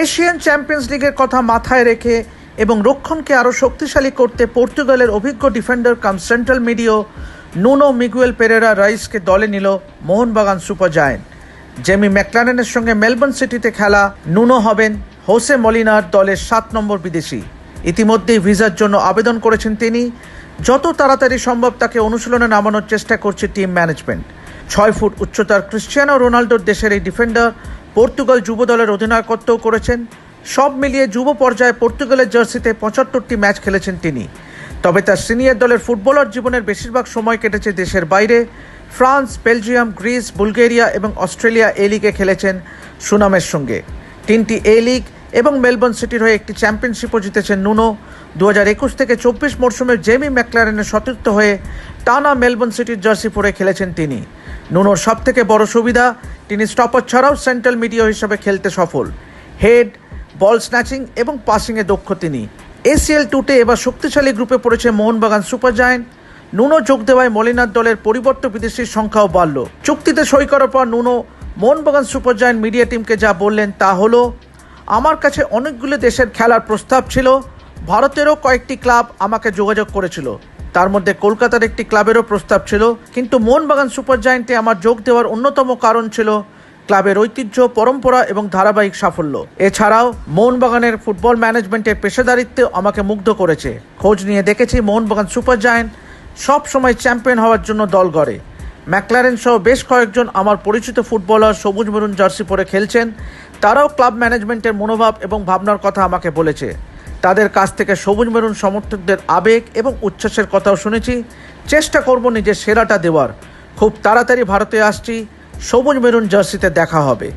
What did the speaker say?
Asian champions লিগের কথা মাথায় রেখে এবং রক্ষণকে আরও শক্তিশালী করতে পর্তুগালের অভিজ্ঞ ডিফেন্ডার কাম সেন্ট্রাল মিডিও, নুনো মিগুয়েল পেরেরা রাইসকে দলে নিল মোহনবাগান সুপার জায়েন্ট। জেমি ম্যাকলারেনের সঙ্গে মেলবোর্ন সিটিতে খেলা, নুনো হবেন হোসে মলিনার দলের সাত নম্বর বিদেশি। ইতিমধ্যেই ভিসার জন্য আবেদন করেছেন তিনি, যত তাড়াতাড়ি সম্ভব তাকে অনুশীলনে নামানোর চেষ্টা করছে টিম ম্যানেজমেন্ট। ছয় ফুট উচ্চতার ক্রিশ্চিয়ানো রোনাল্ডোর দেশের এই ডিফেন্ডার পর্তুগাল যুব দলের অধিনায়কত্বও করেছেন। সব মিলিয়ে যুব পর্যায়ে পর্তুগালের জার্সিতে পঁচাত্তরটি ম্যাচ খেলেছেন তিনি। তবে তার সিনিয়র দলের ফুটবলার জীবনের বেশিরভাগ সময় কেটেছে দেশের বাইরে। ফ্রান্স, বেলজিয়াম, গ্রিস, বুলগেরিয়া এবং অস্ট্রেলিয়া এ লিগে খেলেছেন সুনামের সঙ্গে। তিনটি এ লিগ এবং মেলবোর্ন সিটির হয়ে একটি চ্যাম্পিয়নশিপও জিতেছেন নুনো। দু হাজার একুশ থেকে চব্বিশ মরশুমে জেমি ম্যাকলারেনের সতীর্থ হয়ে টানা মেলবোর্ন সিটির জার্সি পরে খেলেছেন তিনি। নুনোর সব থেকে বড় সুবিধা তিনি স্টপার ছাড়াও সেন্ট্রাল মিডিয়া হিসাবে খেলতে সফল। হেড বল স্ন্যাচিং এবং পাসিংয়ে দক্ষ তিনি। এসিএল টুতে এবার শক্তিশালী গ্রুপে পড়েছে মোহনবাগান সুপার জায়েন্ট নুনো যোগ দেওয়ায় মলিনার দলের পরিবর্ত বিদেশির সংখ্যাও বাড়ল। চুক্তিতে সই করার পর Nuno Mohun Bagan super giant media টিমকে যা বললেন তা হলো, আমার কাছে অনেকগুলো দেশের খেলার প্রস্তাব ছিল। ভারতেরও কয়েকটি ক্লাব আমাকে যোগাযোগ করেছিল। তার মধ্যে কলকাতার একটি ক্লাবেরও প্রস্তাব ছিল, কিন্তু মোহনবাগান সুপার জায়েন্টে আমার যোগ দেওয়ার অন্যতম কারণ ছিল ক্লাবের ঐতিহ্য, পরম্পরা এবং ধারাবাহিক সাফল্য। এছাড়াও মোহনবাগানের ফুটবল ম্যানেজমেন্টের পেশাদারিত্ব আমাকে মুগ্ধ করেছে। খোঁজ নিয়ে দেখেছি মোহনবাগান সুপার জায়েন্ট সব সময় চ্যাম্পিয়ন হওয়ার জন্য দল গড়ে। ম্যাকলারেন সহ বেশ কয়েকজন আমার পরিচিত ফুটবলার সবুজ মেরুন জার্সি পরে খেলছেন। তারাও ক্লাব ম্যানেজমেন্টের মনোভাব এবং ভাবনার কথা আমাকে বলেছে। তাদের কাছ থেকে সবুজ মেরুন সমর্থকদের আবেগ এবং উচ্ছ্বাসের কথাও শুনেছি। চেষ্টা করব নিজের সেরাটা দেওয়ার। খুব তাড়াতাড়ি ভারতে আসছি। সবুজ মেরুন জার্সিতে দেখা হবে।